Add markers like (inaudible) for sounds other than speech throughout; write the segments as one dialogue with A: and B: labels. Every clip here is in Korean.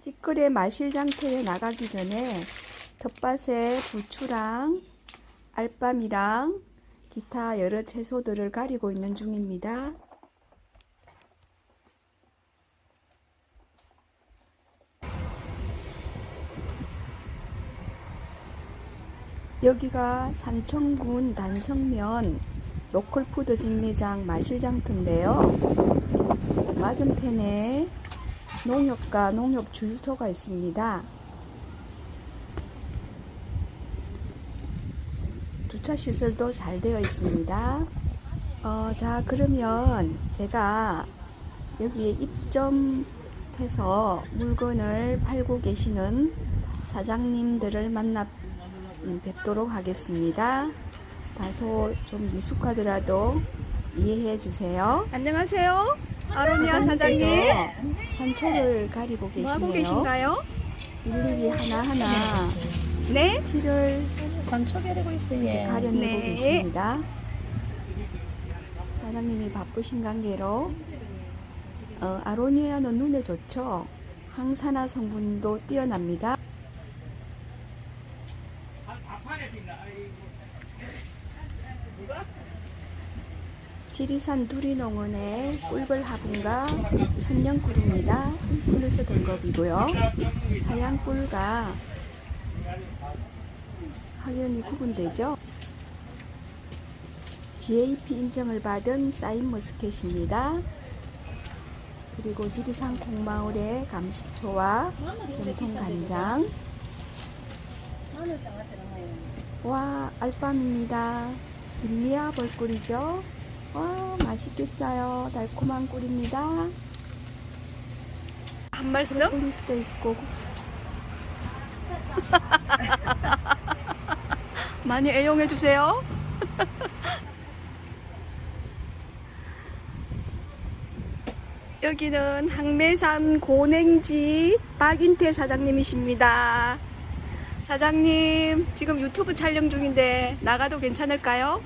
A: 찌끄레 마실장터에 나가기 전에 텃밭에 부추랑 알밤이랑 기타 여러 채소들을 가리고 있는 중입니다. 여기가 산청군 단성면 로컬푸드 직매장 마실장터인데요. 맞은편에 농협과 농협 주유소가 있습니다. 주차 시설도 잘 되어 있습니다. 어, 자, 그러면 제가 여기에 입점해서 물건을 팔고 계시는 사장님들을 만나 음, 뵙도록 하겠습니다. 다소 좀 미숙하더라도 이해해 주세요. 안녕하세요. 아로니아 사장님. 산초를 가리고 계시네요.
B: 뭐 하고 계신가요?
A: 일일이 하나하나
B: 네?
A: 티를
C: 산초 기르고 있어요.
A: 가려내고
B: 네.
A: 계십니다. 사장님이 바쁘신 관계로 어, 아로니아는 눈에 좋죠. 항산화 성분도 뛰어납니다. 지리산 두리농원의 꿀벌 화분과 천년꿀입니다. 플러스 등급이고요. 사양꿀과 확연히 구분되죠. GAP 인증을 받은 사인 머스켓입니다. 그리고 지리산 콩마을의 감식초와 전통 간장. 와, 알밤입니다. 김미아 벌꿀이죠. 와, 맛있겠어요. 달콤한 꿀입니다.
B: 한 말씀?
A: 브로콜리 수도 있고 (laughs)
B: 많이 애용해 주세요. (laughs) 여기는 항매산 고냉지 박인태 사장님이십니다. 사장님, 지금 유튜브 촬영 중인데 나가도 괜찮을까요?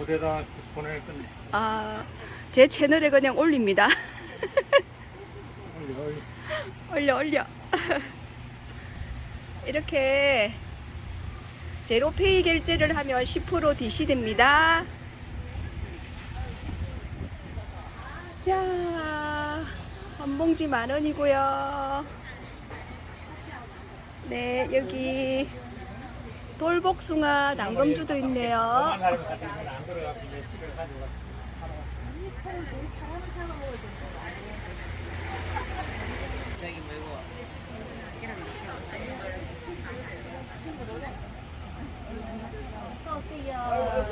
D: 어디다 보낼 건데?
B: 아, 제 채널에 그냥 올립니다.
D: 어이, 어이.
B: 올려 올려 이렇게 제로페이 결제를 하면 10% DC 됩니다 야, 한 봉지 만 원이고요 네 여기 돌복숭아 당금주도 있네요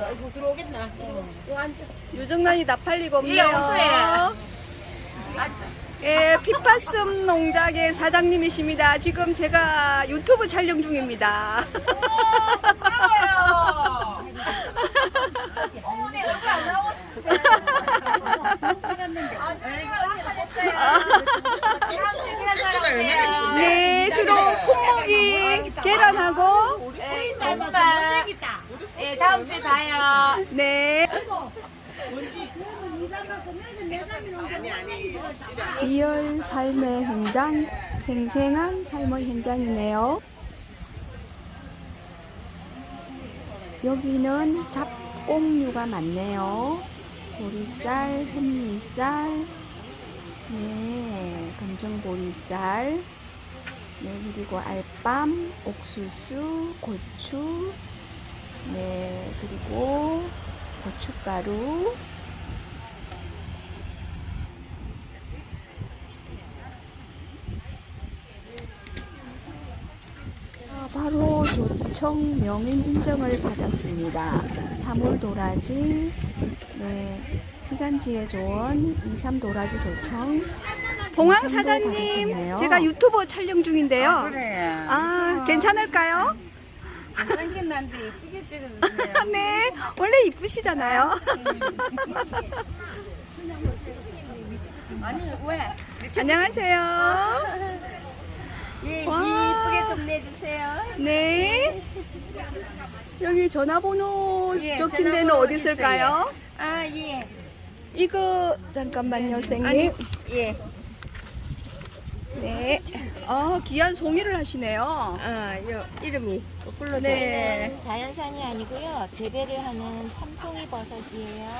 C: 아이고 들어오겠나? 요 앉아.
B: 유정란이 다 팔리고 없네요
C: 예, 없어요.
B: 예, 피파슴 농장의 사장님이십니다. 지금 제가 유튜브 촬영 중입니다. (laughs)
C: bravo요. 어머니 얼굴 안 나오고 싶은데. 아, 저희가 한판했어요.
B: 네, 주로 콩고기 계란하고
C: 우리 닮았어. 네, 다음 주에 봐요.
B: 네.
A: 리얼 삶의 현장, 생생한 삶의 현장이네요. 여기는 잡곡류가 많네요. 보리쌀, 햇미쌀, 네, 검정보리쌀, 네, 그리고 알밤, 옥수수, 고추, 네, 그리고 고춧가루, 아, 조청 명인 인정을 받았습니다. 사물 도라지, 네, 피간지에 좋은 인삼 도라지 조청.
B: 봉황 사장님. 제가 유튜브 촬영 중인데요.
C: 그래.
B: 아, 괜찮을까요?
C: 생겼는데 이쁘게 찍어주세요. (laughs)
B: 네, 원래 이쁘시잖아요.
C: 아니 왜?
B: 안녕하세요. (laughs)
C: 예,
B: 와.
C: 이쁘게 좀 내주세요.
B: 네. 여기 전화번호
C: 예,
B: 적힌 데는
C: 전화번호
B: 어디 있을까요?
C: 아 예.
B: 이거 잠깐만요, 선생님.
C: 아니 예.
B: 네. 아, 귀한 송이를 하시네요.
E: 아, 요 이름이 거꾸로
B: 네.
F: 자연산이 아니고요. 재배를 하는 참송이 버섯이에요.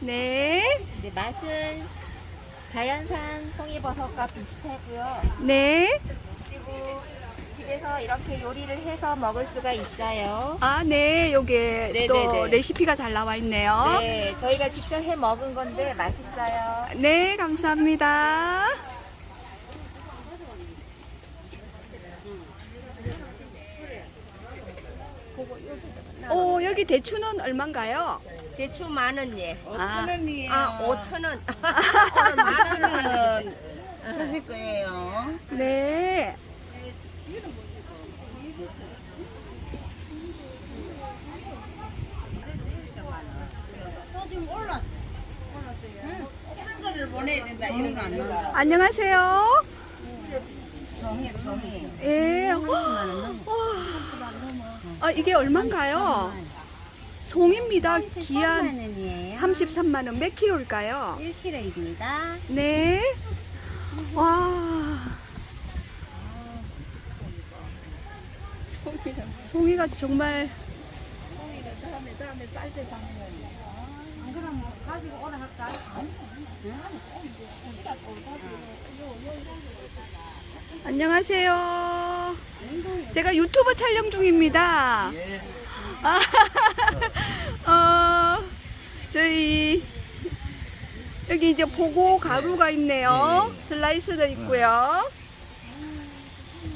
B: 네.
F: 근데 맛은 자연산 송이버섯과 비슷하고요.
B: 네.
F: 그리고 집에서 이렇게 요리를 해서 먹을 수가 있어요.
B: 아, 네. 요게 또
F: 네네네.
B: 레시피가 잘 나와 있네요.
F: 네, 저희가 직접 해 먹은 건데 맛있어요.
B: 네, 감사합니다. 오, 어, 여기 대추는 얼마인가요?
E: 대추 만 원예.
B: 아,
E: 아, 5천 원.
C: 는 주실 거예요.
B: 네.
C: 한 거를 보내야 된다 이런 거 아닌가?
B: 안녕하세요.
C: 성이 성이.
B: 예. 와. 아, 이게 얼마인가요? 송입니다. 귀한
G: 원이에요.
B: 33만 원. 몇 킬로일까요?
G: 1kg입니다.
B: 네. 와. 송이가 정말 안녕하세요. 제가 유튜브 촬영 중입니다. 아, (laughs) 어, 저희 여기 이제 보고 가루가 있네요. 슬라이스도 있고요.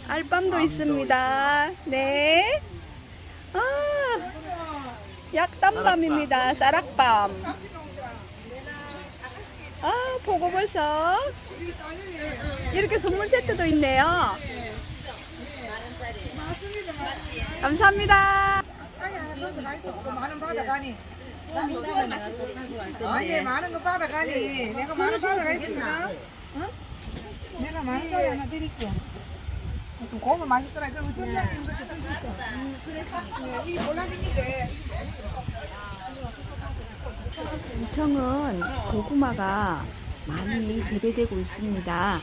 B: 알밤도 있습니다. 네. 아, 약담밤입니다. 쌀락밤. 아, 보고버섯. 이렇게 선물 세트도 있네요. 감사합니다.
H: 많은 받아가니. 아니 많은 거 받아가니. 내가 많은 받아가겠습니다. 응? 내가 많은 거 하나 드릴게. 좀 고기 맛있더라. 그럼 점장님 그때 드시죠. 이 몰라주니까.
B: 인천은 고구마가 많이 재배되고 있습니다.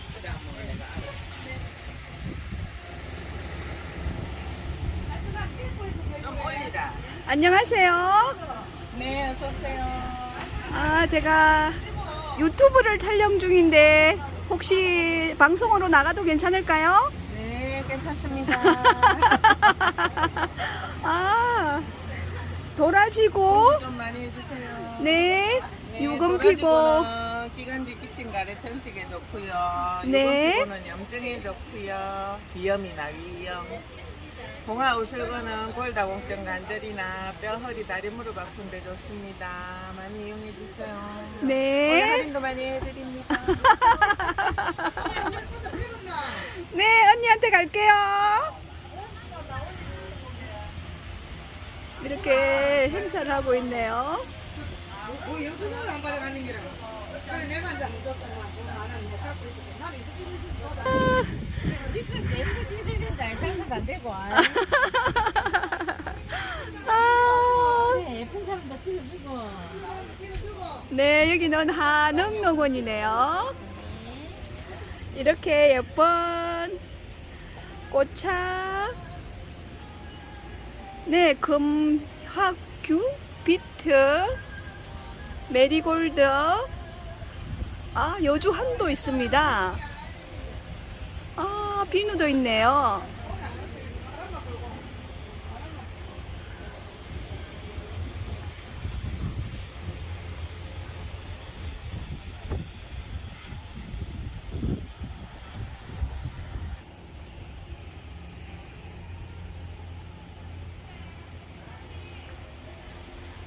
B: 안녕하세요.
C: 네, 어서 오세요.
B: 아, 제가 유튜브를 촬영 중인데 혹시 방송으로 나가도 괜찮을까요?
C: 네, 괜찮습니다. (laughs)
B: 아, 도라지고,
C: 좀 많이 해주세요.
B: 네,
C: 네,
B: 유금 피고,
C: 도라지고는 기관지 기침 가래 천식에 좋고요.
B: 네.
C: 유금 피고는 염증에 좋고요. 비염이나 위염. 봉화 우슬고는 골다공증 간절이나 뼈, 허리, 다리, 무릎 아픈데 좋습니다. 많이 이용해 주세요. 오늘
B: 네,
C: 할인도 많이 해드립니다. (laughs)
B: 네, 언니한테 갈게요. 이렇게 행사를 하고 있네요.
H: 뭐 영수증을 안 받아가는 게라. 그래 내가 이제 무조건 만원 못 갖고 있을게. 나는 이제
G: 내부가 진행된다. 장사가 안 되고.
B: 아, (laughs)
G: 예쁜 사람도 찍어주고.
B: 네, 여기는 한흥농원이네요. 이렇게 예쁜 꽃차, 네, 금화규, 비트, 메리골드, 아, 여주한도 있습니다. 아, 비누도 있네요.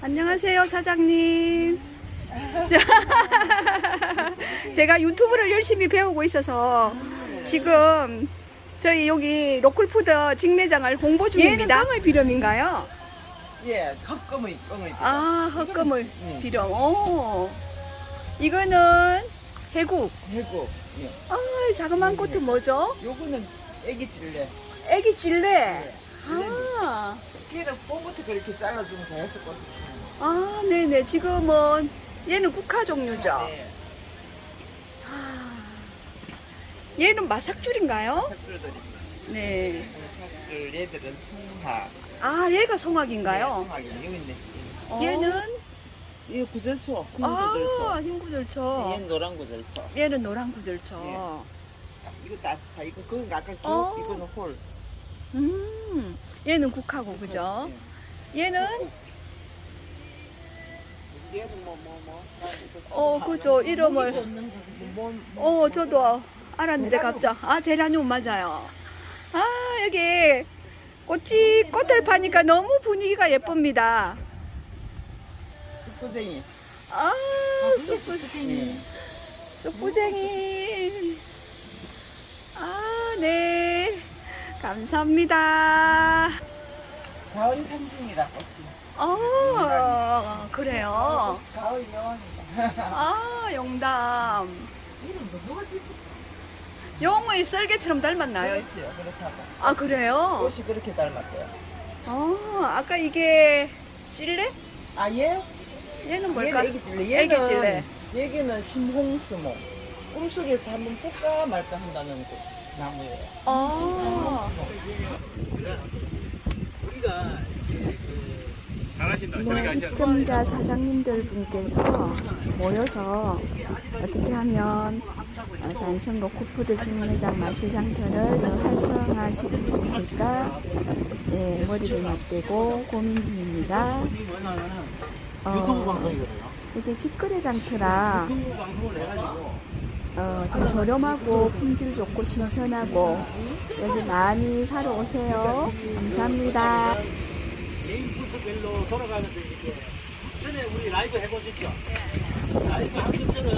B: 안녕하세요, 사장님. (laughs) 제가 유튜브를 열심히 배우고 있어서 지금 저희 여기 로컬푸드 직매장을 홍보 중입니다. 얘는 깡의 비름인가요?
C: 예, 헛금의, 껌의.
B: 아, 헛금을
C: 음.
B: 비름. 오. 이거는 해국.
C: 해고. 예.
B: 아, 자그마한 꽃은 뭐죠?
C: 요거는 애기 찔레.
B: 애기 찔레. 아,
C: 걔는 뽕부터 그렇게 잘라주면 다 했을 거지.
B: 아, 네네. 지금은 얘는 국화 종류죠.
C: 네.
B: 얘는 마삭줄인가요?
C: 삭줄들입니다.
B: 네.
C: 삭줄 얘들은 송화.
B: 아, 얘가 송악인가요?
C: 송화기 여기 있네.
B: 어.
I: 얘는
C: 이 구절초. 흰
B: 아,
C: 구절초.
B: 흰 구절초.
C: 얘는 노란 구절초.
B: 얘는 노란 구절초.
C: 예. 이거 따스타. 이거 그건 아까 쭉
B: 어.
C: 이거는 홀.
B: 음, 얘는 국하고 그죠? 얘는
C: 얘는 뭐 뭐 뭐.
B: 어 그죠 이름을 어 저도 알았는데 갑자기 아 제라늄 맞아요. 아 여기 꽃이 꽃을 파니까 너무 분위기가 예쁩니다.
C: 숯구쟁이.
B: 아 쑥부쟁이 쑥부쟁이 아 네 감사합니다.
C: 상징이라 꽃이.
B: 어 그래요.
C: 가을 여왕이다.
B: 아 영담. 용의 썰개처럼 닮았나요?
C: 그렇지요. 그렇다고.
B: 아 그래요?
C: 꽃이 그렇게 닮았대요.
B: 어 아까 이게 찔레?
C: 아 얘?
B: 얘는 뭘까?
C: 얘는 애기 찔레. 얘는
B: 애기 찔레.
C: 얘기는 심홍수모. 꿈속에서 한번 볼까 말까 한다는 그 나무예요.
B: 어.
D: 잘하신다. 저기
B: 네,
D: 가 셔야
B: 입점자 사장님들 분께서 모여서 어떻게 하면 어, 단성 로코푸드 직매장 마실장터를 더 활성화시킬 수 있을까 예, 머리를 맞대고 고민 중입니다. 어, 이게 직거래 장터라 어, 좀 저렴하고 품질 좋고 신선하고 여기 많이 사러 오세요. 감사합니다.
H: 개인 부스별로 돌아가면서 이렇게 전에 우리 라이브 해보셨죠? 라이브 한 것처럼